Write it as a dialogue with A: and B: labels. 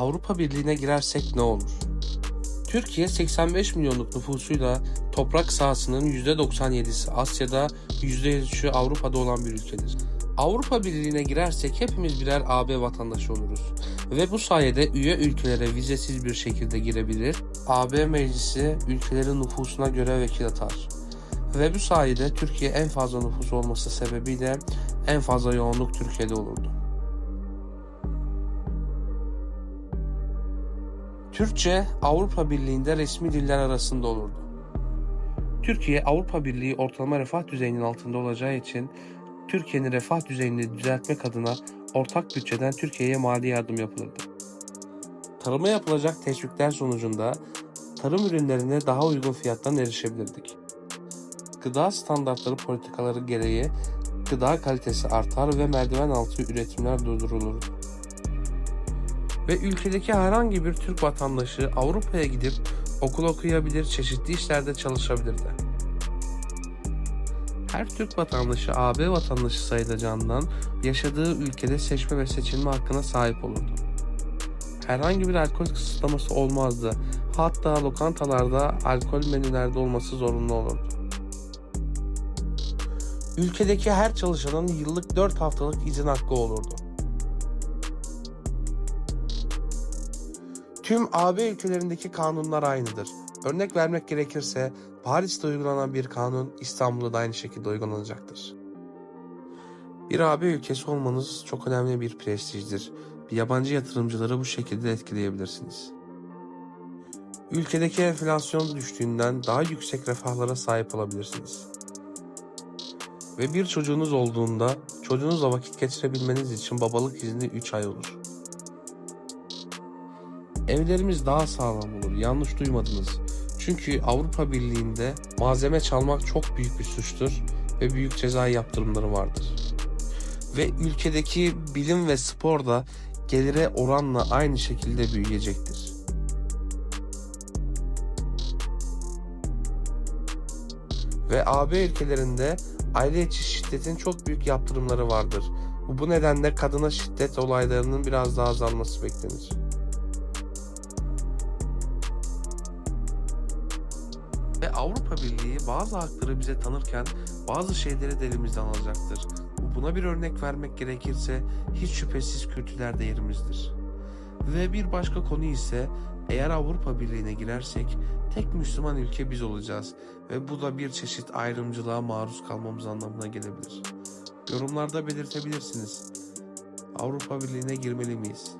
A: Avrupa Birliği'ne girersek ne olur? Türkiye 85 milyonluk nüfusuyla toprak sahasının %97'si Asya'da, %3'ü Avrupa'da olan bir ülkedir. Avrupa Birliği'ne girersek hepimiz birer AB vatandaşı oluruz. Ve bu sayede üye ülkelere vizesiz bir şekilde girebilir, AB Meclisi ülkelerin nüfusuna göre vekil atar. Ve bu sayede Türkiye en fazla nüfus olması sebebiyle en fazla yoğunluk Türkiye'de olurdu. Türkçe Avrupa Birliği'nde resmi diller arasında olurdu. Türkiye Avrupa Birliği ortalama refah düzeyinin altında olacağı için Türkiye'nin refah düzeyini düzeltmek adına ortak bütçeden Türkiye'ye mali yardım yapılırdı. Tarıma yapılacak teşvikler sonucunda tarım ürünlerine daha uygun fiyattan erişebilirdik. Gıda standartları politikaları gereği gıda kalitesi artar ve merdiven altı üretimler durdurulurdu. Ve ülkedeki herhangi bir Türk vatandaşı Avrupa'ya gidip okul okuyabilir, çeşitli işlerde çalışabilirdi. Her Türk vatandaşı AB vatandaşı sayılacağından yaşadığı ülkede seçme ve seçilme hakkına sahip olurdu. Herhangi bir alkol kısıtlaması olmazdı. Hatta lokantalarda alkol menülerde olması zorunlu olurdu. Ülkedeki her çalışanın yıllık 4 haftalık izin hakkı olurdu. Tüm AB ülkelerindeki kanunlar aynıdır. Örnek vermek gerekirse Paris'te uygulanan bir kanun İstanbul'da da aynı şekilde uygulanacaktır. Bir AB ülkesi olmanız çok önemli bir prestijdir. Bir yabancı yatırımcıları bu şekilde etkileyebilirsiniz. Ülkedeki enflasyon düştüğünden daha yüksek refahlara sahip olabilirsiniz. Ve bir çocuğunuz olduğunda çocuğunuzla vakit geçirebilmeniz için babalık izni 3 ay olur. Evlerimiz daha sağlam olur. Yanlış duymadınız. Çünkü Avrupa Birliği'nde malzeme çalmak çok büyük bir suçtur ve büyük cezai yaptırımları vardır. Ve ülkedeki bilim ve spor da gelire oranla aynı şekilde büyüyecektir. Ve AB ülkelerinde aile içi şiddetin çok büyük yaptırımları vardır. Bu nedenle kadına şiddet olaylarının biraz daha azalması beklenir. Ve Avrupa Birliği bazı hakları bize tanırken bazı şeyleri de elimizden alacaktır. Buna bir örnek vermek gerekirse hiç şüphesiz Kürtler de yerimizdir. Ve bir başka konu ise eğer Avrupa Birliği'ne girersek tek Müslüman ülke biz olacağız ve bu da bir çeşit ayrımcılığa maruz kalmamız anlamına gelebilir. Yorumlarda belirtebilirsiniz. Avrupa Birliği'ne girmeli miyiz?